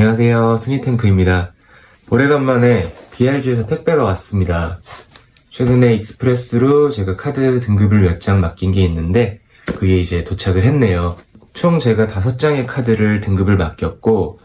안녕하세요. 스니탱크입니다. 오래간만에 BRG에서 택배가 왔습니다. 최근에 익스프레스로 제가 카드 등급을 몇 장 맡긴 게 있는데 그게 이제 도착을 했네요. 총 제가 다섯 장의 카드를 등급을 맡겼고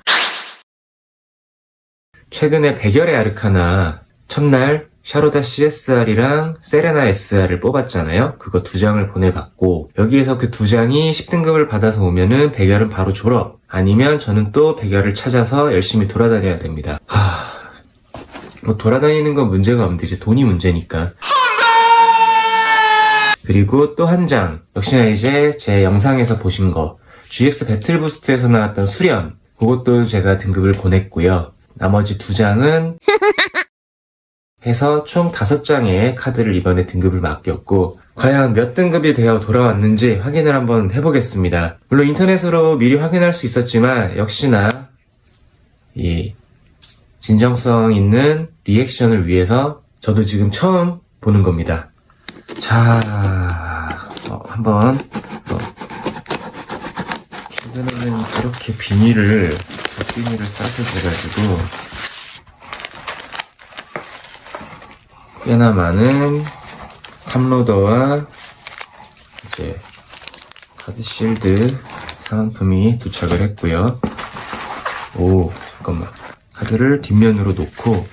최근에 백열의 아르카나 첫날 샤로다 CSR이랑 세레나 SR을 뽑았잖아요. 그거 두 장을 보내봤고 여기에서 그 두 장이 10등급을 받아서 오면은 백열은 바로 졸업 아니면 저는 또 백열을 찾아서 열심히 돌아다녀야 됩니다. 하... 뭐 돌아다니는 건 문제가 없는데 이제 돈이 문제니까. 그리고 또 한 장. 역시나 이제 제 영상에서 보신 거. GX 배틀 부스트에서 나왔던 수련. 그것도 제가 등급을 보냈고요. 나머지 두 장은 해서 총 다섯 장의 카드를 이번에 등급을 맡겼고 과연 몇 등급이 되어 돌아왔는지 확인을 한번 해보겠습니다. 물론 인터넷으로 미리 확인할 수 있었지만 역시나 이 진정성 있는 리액션을 위해서 저도 지금 처음 보는 겁니다. 자, 어, 한번 어, 최근에는 이렇게 비닐을 비닐을 싸서 돼가지고 꽤나 많은 탑로더와 이제 카드 실드 사은품이 도착을 했고요. 오, 잠깐만. 카드를 뒷면으로 놓고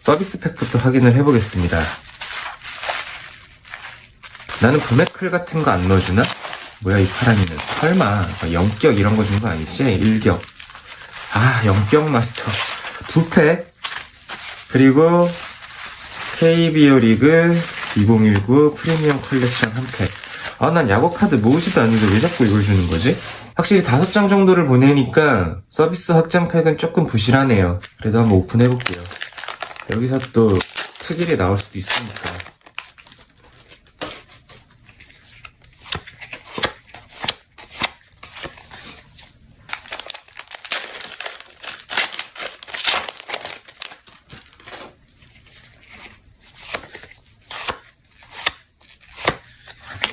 서비스 팩부터 확인을 해보겠습니다. 나는 구매클 같은 거 안 넣어주나? 뭐야 이 파란이는 설마 영격 이런 거 준 거 아니지? 일격 아 영격 마스터 두 팩 그리고 KBO 리그 2019 프리미엄 컬렉션 한 팩. 아, 난 야구 카드 모으지도 않는데 왜 자꾸 이걸 주는 거지? 확실히 다섯 장 정도를 보내니까 서비스 확장 팩은 조금 부실하네요. 그래도 한번 오픈해볼게요. 여기서 또 특일이 나올 수도 있으니까.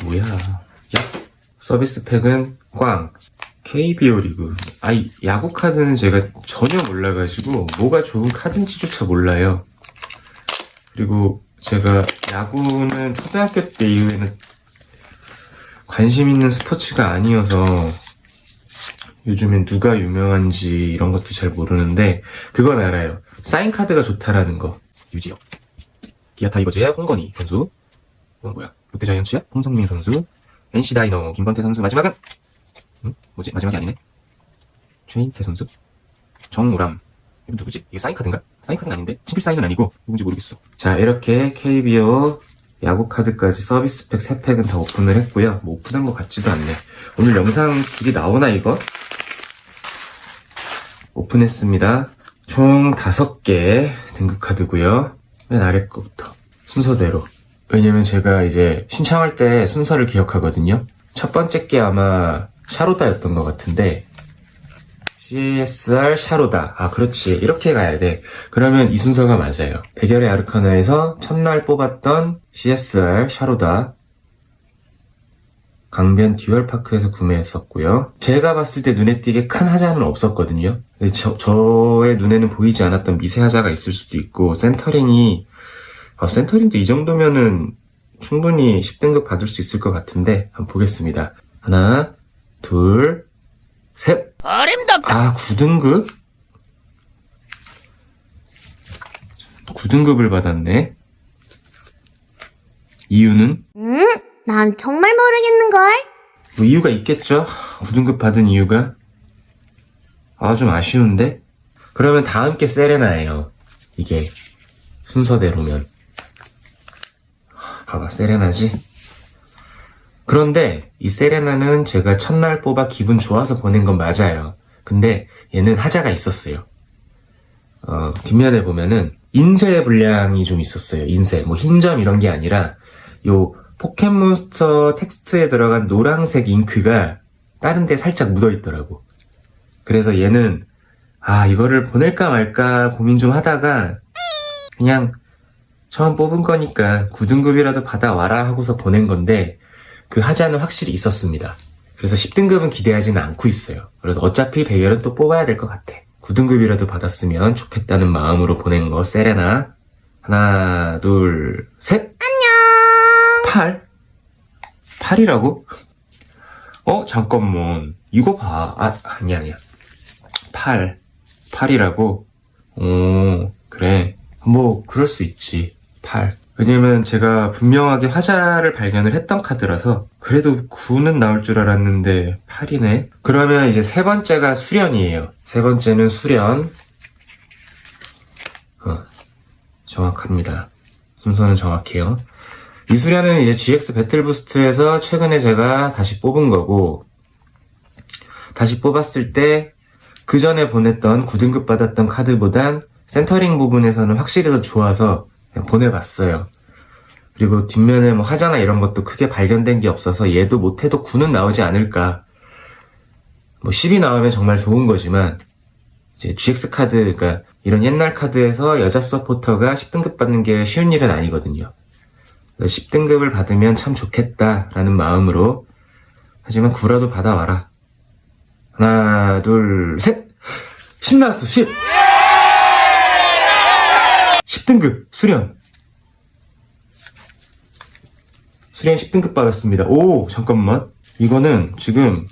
뭐야. 야, 서비스 팩은 꽝. KBO 리그. 아이, 야구 카드는 제가 전혀 몰라가지고, 뭐가 좋은 카드인지조차 몰라요. 그리고 제가 야구는 초등학교 때 이후에는 관심 있는 스포츠가 아니어서, 요즘엔 누가 유명한지 이런 것도 잘 모르는데, 그건 알아요. 사인 카드가 좋다라는 거. 유지혁. 기아 타이거즈의 홍건희 선수. 이건 뭐야? 롯데자이언츠의 홍성민 선수, NC 다이노 김범태 선수 마지막은 응? 뭐지? 마지막이 아니네. 최인태 선수, 정우람. 이건 누구지? 이게 사인 카드인가? 사인 카드는 아닌데 친필 사인은 아니고 누군지 모르겠어. 자 이렇게 KBO 야구 카드까지 서비스 팩 3팩은 다 오픈을 했고요. 뭐 오픈한 것 같지도 않네. 오늘 영상 길이 나오나 이거? 오픈했습니다. 총 5개 등급 카드고요. 맨 아래 거부터 순서대로 왜냐면 제가 이제 신청할 때 순서를 기억하거든요. 첫 번째 게 아마 샤로다였던 것 같은데 CSR 샤로다. 아, 그렇지. 이렇게 가야 돼. 그러면 이 순서가 맞아요. 백열의 아르카나에서 첫날 뽑았던 CSR 샤로다. 강변 듀얼파크에서 구매했었고요. 제가 봤을 때 눈에 띄게 큰 하자는 없었거든요. 저, 저의 눈에는 보이지 않았던 미세 하자가 있을 수도 있고, 센터링이 아, 센터링도 이 정도면은 충분히 10등급 받을 수 있을 것 같은데 한번 보겠습니다. 하나, 둘, 셋. 어림덥다. 아, 9등급? 9등급을 받았네. 이유는? 응? 난 정말 모르겠는걸? 뭐 이유가 있겠죠? 9등급 받은 이유가? 아, 좀 아쉬운데? 그러면 다음 게 세레나예요. 이게 순서대로면. 봐봐, 세레나지? 그런데 이 세레나는 제가 첫날 뽑아 기분 좋아서 보낸 건 맞아요. 근데 얘는 하자가 있었어요. 어, 뒷면에 보면은 인쇄 분량이 좀 있었어요. 인쇄. 뭐 흰점 이런 게 아니라 요 포켓몬스터 텍스트에 들어간 노란색 잉크가 다른 데 살짝 묻어 있더라고. 그래서 얘는 아, 이거를 보낼까 말까 고민 좀 하다가 그냥 처음 뽑은 거니까 9등급이라도 받아와라 하고서 보낸 건데 그 하자는 확실히 있었습니다. 그래서 10등급은 기대하지는 않고 있어요. 그래서 어차피 배열은 또 뽑아야 될 것 같아. 9등급이라도 받았으면 좋겠다는 마음으로 보낸 거 세레나 하나 둘 셋 안녕. 8? 8이라고? 어 잠깐만 이거 봐 아, 아니야 아니야 8 8이라고? 오 그래 뭐 그럴 수 있지 8 왜냐면 제가 분명하게 화자를 발견을 했던 카드라서 그래도 9는 나올 줄 알았는데 8이네. 그러면 이제 세 번째가 수련이에요. 세 번째는 수련. 어, 정확합니다. 순서는 정확해요. 이 수련은 이제 GX 배틀 부스트에서 최근에 제가 다시 뽑은 거고 다시 뽑았을 때 그 전에 보냈던 9등급 받았던 카드보단 센터링 부분에서는 확실히 더 좋아서 보내봤어요. 그리고 뒷면에 뭐 화자나 이런 것도 크게 발견된 게 없어서 얘도 못해도 9는 나오지 않을까. 뭐 10이 나오면 정말 좋은 거지만 이제 GX 카드, 그러니까 이런 옛날 카드에서 여자 서포터가 10등급 받는 게 쉬운 일은 아니거든요. 10등급을 받으면 참 좋겠다라는 마음으로 하지만 9라도 받아와라. 하나, 둘, 셋! 10 나왔어, 10! 10등급, 수련. 수련 10등급 받았습니다. 오, 잠깐만. 이거는 지금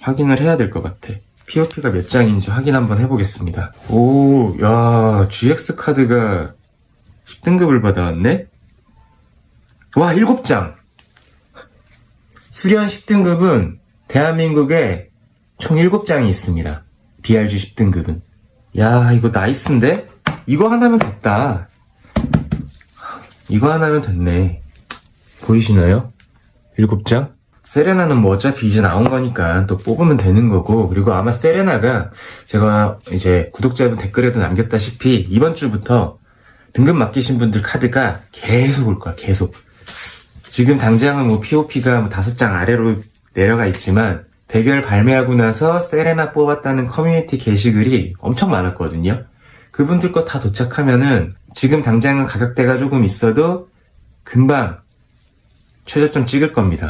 확인을 해야 될 것 같아. POP가 몇 장인지 확인 한번 해보겠습니다. 오, 야, GX 카드가 10등급을 받아왔네? 와, 7장! 수련 10등급은 대한민국에 총 7장이 있습니다. BRG 10등급은. 야, 이거 나이스인데? 이거 하나면 됐다. 이거 하나면 됐네. 보이시나요? 7장? 세레나는 뭐 어차피 이제 나온 거니까 또 뽑으면 되는 거고, 그리고 아마 세레나가 제가 이제 구독자분 댓글에도 남겼다시피 이번 주부터 등급 맡기신 분들 카드가 계속 올 거야, 계속. 지금 당장은 뭐 POP가 뭐 다섯 장 아래로 내려가 있지만 대결 발매하고 나서 세레나 뽑았다는 커뮤니티 게시글이 엄청 많았거든요. 그분들 거 다 도착하면은 지금 당장은 가격대가 조금 있어도 금방 최저점 찍을 겁니다.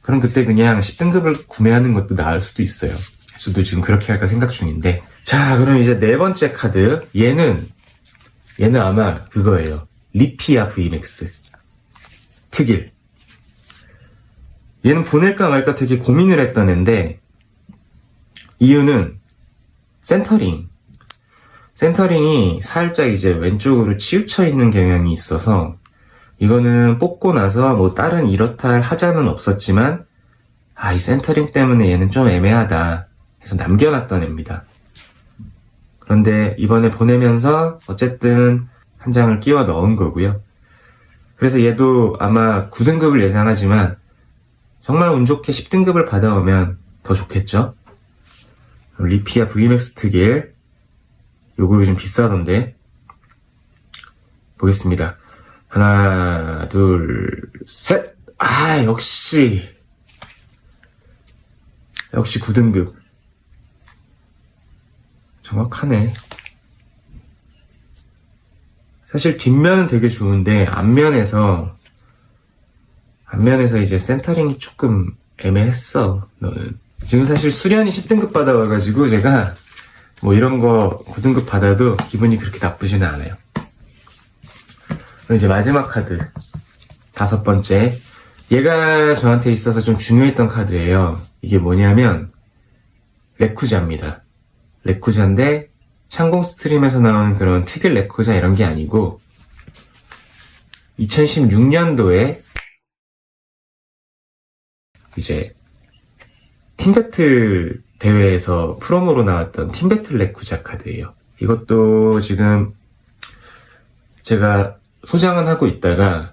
그럼 그때 그냥 10등급을 구매하는 것도 나을 수도 있어요. 저도 지금 그렇게 할까 생각 중인데. 자, 그럼 이제 네 번째 카드. 얘는, 얘는 아마 그거예요. 리피아 VMAX. 특일. 얘는 보낼까 말까 되게 고민을 했던 앤데, 이유는 센터링. 센터링이 살짝 이제 왼쪽으로 치우쳐 있는 경향이 있어서, 이거는 뽑고 나서 뭐 다른 이렇다 할 하자는 없었지만, 아, 이 센터링 때문에 얘는 좀 애매하다 해서 남겨놨던 애입니다. 그런데 이번에 보내면서 어쨌든 한 장을 끼워 넣은 거고요. 그래서 얘도 아마 9등급을 예상하지만 정말 운 좋게 10등급을 받아오면 더 좋겠죠? 리피아 VMAX 특일 요거 요즘 비싸던데. 보겠습니다. 하나 둘 셋. 아 역시. 역시 9등급. 정확하네. 사실 뒷면은 되게 좋은데 앞면에서 앞면에서 이제 센터링이 조금 애매했어 너는. 지금 사실 수련이 10등급 받아와가지고 제가 뭐 이런 거 9등급 받아도 기분이 그렇게 나쁘지는 않아요. 그럼 이제 마지막 카드. 다섯 번째. 얘가 저한테 있어서 좀 중요했던 카드예요. 이게 뭐냐면 레쿠자입니다. 레쿠자인데 샹공 스트림에서 나오는 그런 특일 레쿠자 이런 게 아니고 2016년도에 이제 팀배틀 대회에서 프로모로 나왔던 팀배틀 레쿠자 카드예요. 이것도 지금 제가 소장은 하고 있다가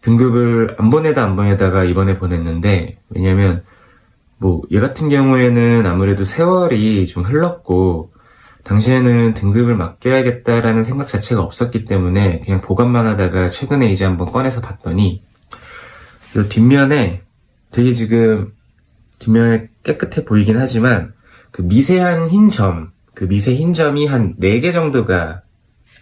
등급을 안 보내다 안 보내다가 이번에 보냈는데 왜냐면 뭐 얘 같은 경우에는 아무래도 세월이 좀 흘렀고 당시에는 등급을 맡겨야겠다라는 생각 자체가 없었기 때문에 그냥 보관만 하다가 최근에 이제 한번 꺼내서 봤더니 이 뒷면에 되게 지금 뒷면에 깨끗해 보이긴 하지만 그 미세한 흰 점, 그 미세 흰 점이 한 4개 정도가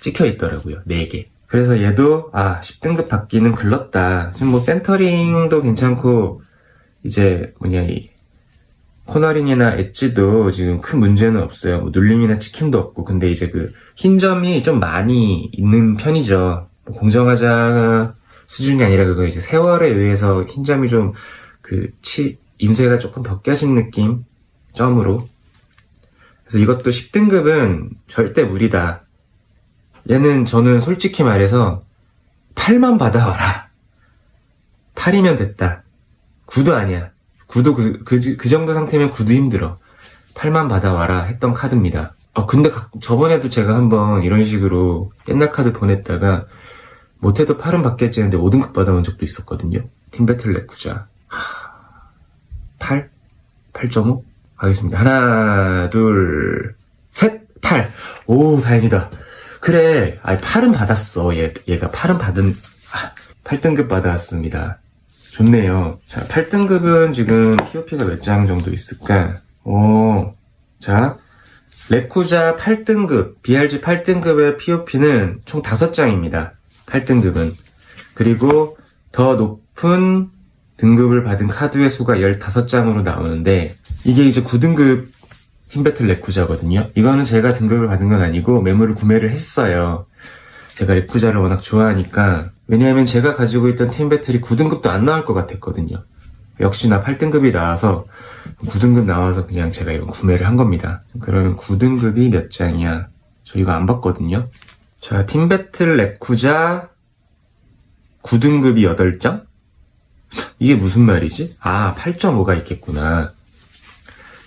찍혀 있더라고요. 4개. 그래서 얘도 아 10등급 받기는 글렀다. 지금 뭐 센터링도 괜찮고 이제 뭐냐 이 코너링이나 엣지도 지금 큰 문제는 없어요. 뭐 눌림이나 찍힘도 없고. 근데 이제 그 흰 점이 좀 많이 있는 편이죠. 뭐 공정하자 수준이 아니라 그거 이제 세월에 의해서 흰 점이 좀그 치, 인쇄가 조금 벗겨진 느낌? 점으로. 그래서 이것도 10등급은 절대 무리다. 얘는 저는 솔직히 말해서 8만 받아와라. 8이면 됐다. 9도 아니야. 9도 그, 그, 그 정도 상태면 9도 힘들어. 8만 받아와라 했던 카드입니다. 어, 근데 가- 저번에도 제가 한번 이런 식으로 옛날 카드 보냈다가 못해도 8은 받겠지 했는데 5등급 받아온 적도 있었거든요. 팀배틀 레쿠자. 8? 8.5? 가겠습니다. 하나, 둘, 셋, 8. 오, 다행이다. 그래, 아니, 8은 받았어. 얘, 얘가 8은 받은, 아, 8등급 받아왔습니다. 좋네요. 자, 8등급은 지금 POP가 몇 장 정도 있을까? 오, 자, 레쿠자 8등급, BRG 8등급의 POP는 총 5장입니다. 8등급은. 그리고 더 높은 등급을 받은 카드의 수가 15장으로 나오는데, 이게 이제 9등급 팀배틀 레쿠자거든요. 이거는 제가 등급을 받은 건 아니고 매물을 구매를 했어요. 제가 레쿠자를 워낙 좋아하니까 왜냐하면 제가 가지고 있던 팀배틀이 9등급도 안 나올 것 같았거든요. 역시나 8등급이 나와서 9등급 나와서 그냥 제가 이거 구매를 한 겁니다. 그러면 9등급이 몇 장이야? 저 이거 안 봤거든요. 자, 팀배틀 레쿠자 9등급이 8장? 이게 무슨 말이지? 아, 8.5가 있겠구나.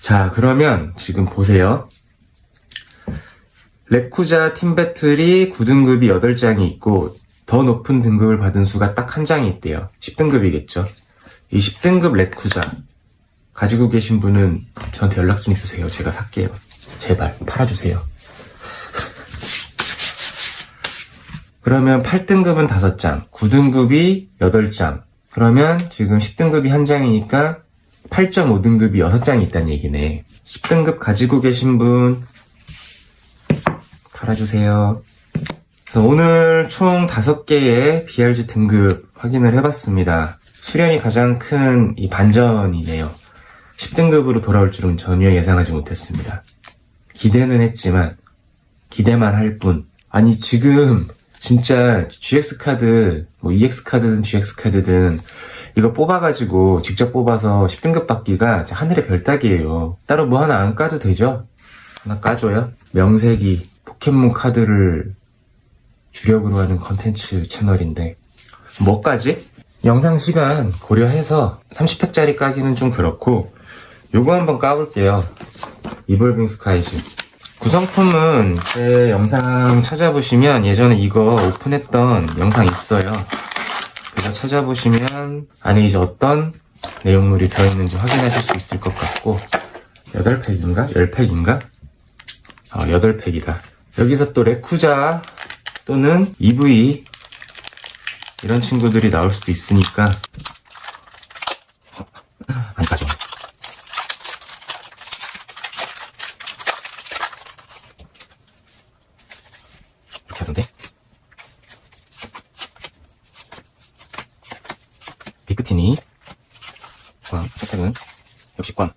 자, 그러면 지금 보세요. 레쿠자 팀배틀이 9등급이 8장이 있고 더 높은 등급을 받은 수가 딱 한 장이 있대요. 10등급이겠죠. 이 10등급 레쿠자 가지고 계신 분은 저한테 연락 좀 주세요. 제가 살게요. 제발 팔아주세요. 그러면 8등급은 5장, 9등급이 8장. 그러면 지금 10등급이 한 장이니까 8.5등급이 6장이 있다는 얘기네. 10등급 가지고 계신 분 팔아주세요. 그래서 오늘 총 5개의 BRG 등급 확인을 해봤습니다. 수련이 가장 큰 이 반전이네요. 10등급으로 돌아올 줄은 전혀 예상하지 못했습니다. 기대는 했지만 기대만 할 뿐. 아니 지금 진짜 GX 카드 뭐 EX 카드든 GX 카드든 이거 뽑아가지고 직접 뽑아서 10등급 받기가 하늘의 별 따기예요. 따로 뭐 하나 안 까도 되죠? 하나 까줘요? 명색이 포켓몬 카드를 주력으로 하는 컨텐츠 채널인데 뭐까지? 영상 시간 고려해서 30팩짜리 까기는 좀 그렇고 요거 한번 까볼게요. 이볼빙 스카이즈. 구성품은 제 영상 찾아보시면 예전에 이거 오픈했던 영상 있어요. 그래서 찾아보시면 안에 이제 어떤 내용물이 들어있는지 확인하실 수 있을 것 같고 8팩인가? 10팩인가? 어, 8팩이다. 여기서 또 레쿠자 또는 EV 이런 친구들이 나올 수도 있으니까 안 가져. 이렇게 하던데? 비크티니 꽝, 선택은 역시 꽝.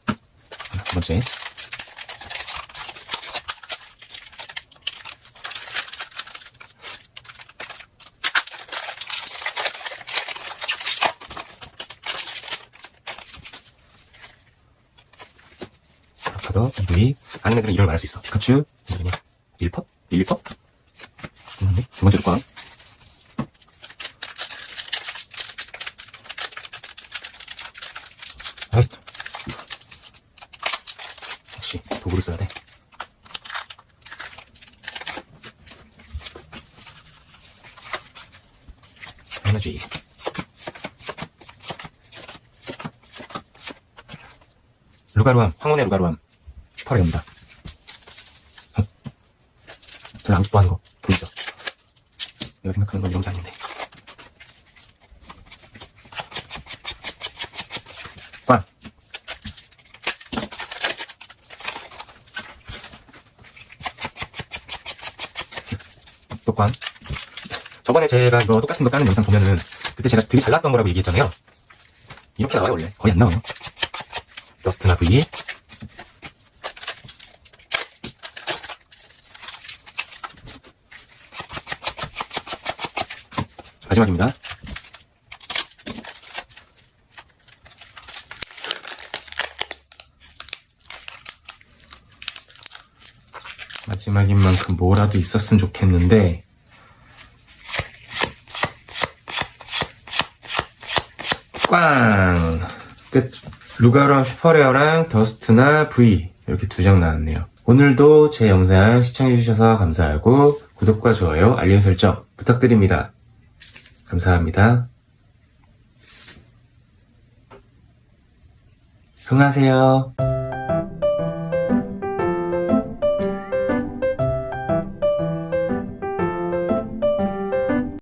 두 번째 아까도 우리 아는 애들은 이름을 말할 수 있어. 피카츄, 뭐냐, 릴퍼? 릴리퍼? 음, 두 번째도 꽝. 아이. 역시 도구를 써야 돼. 에너지. 루가루암, 황혼의 루가루암. 슈퍼레입니다. 어? 별로 안 기뻐하는 거 보이죠? 내가 생각하는 건 이런 게 아닌데. 꽝. 또 꽝. 저번에 제가 이거 똑같은 거 까는 영상 보면은 그때 제가 되게 잘 나왔던 거라고 얘기했잖아요. 이렇게 나와요 원래 거의 안 나와요. 더스트나 V 마지막입니다. 마지막인 만큼 뭐라도 있었으면 좋겠는데 꽝! 끝. 루가랑 슈퍼레어랑 더스트나 V 이렇게 두 장 나왔네요. 오늘도 제 영상 시청해주셔서 감사하고 구독과 좋아요, 알림 설정 부탁드립니다. 감사합니다. 흥하세요.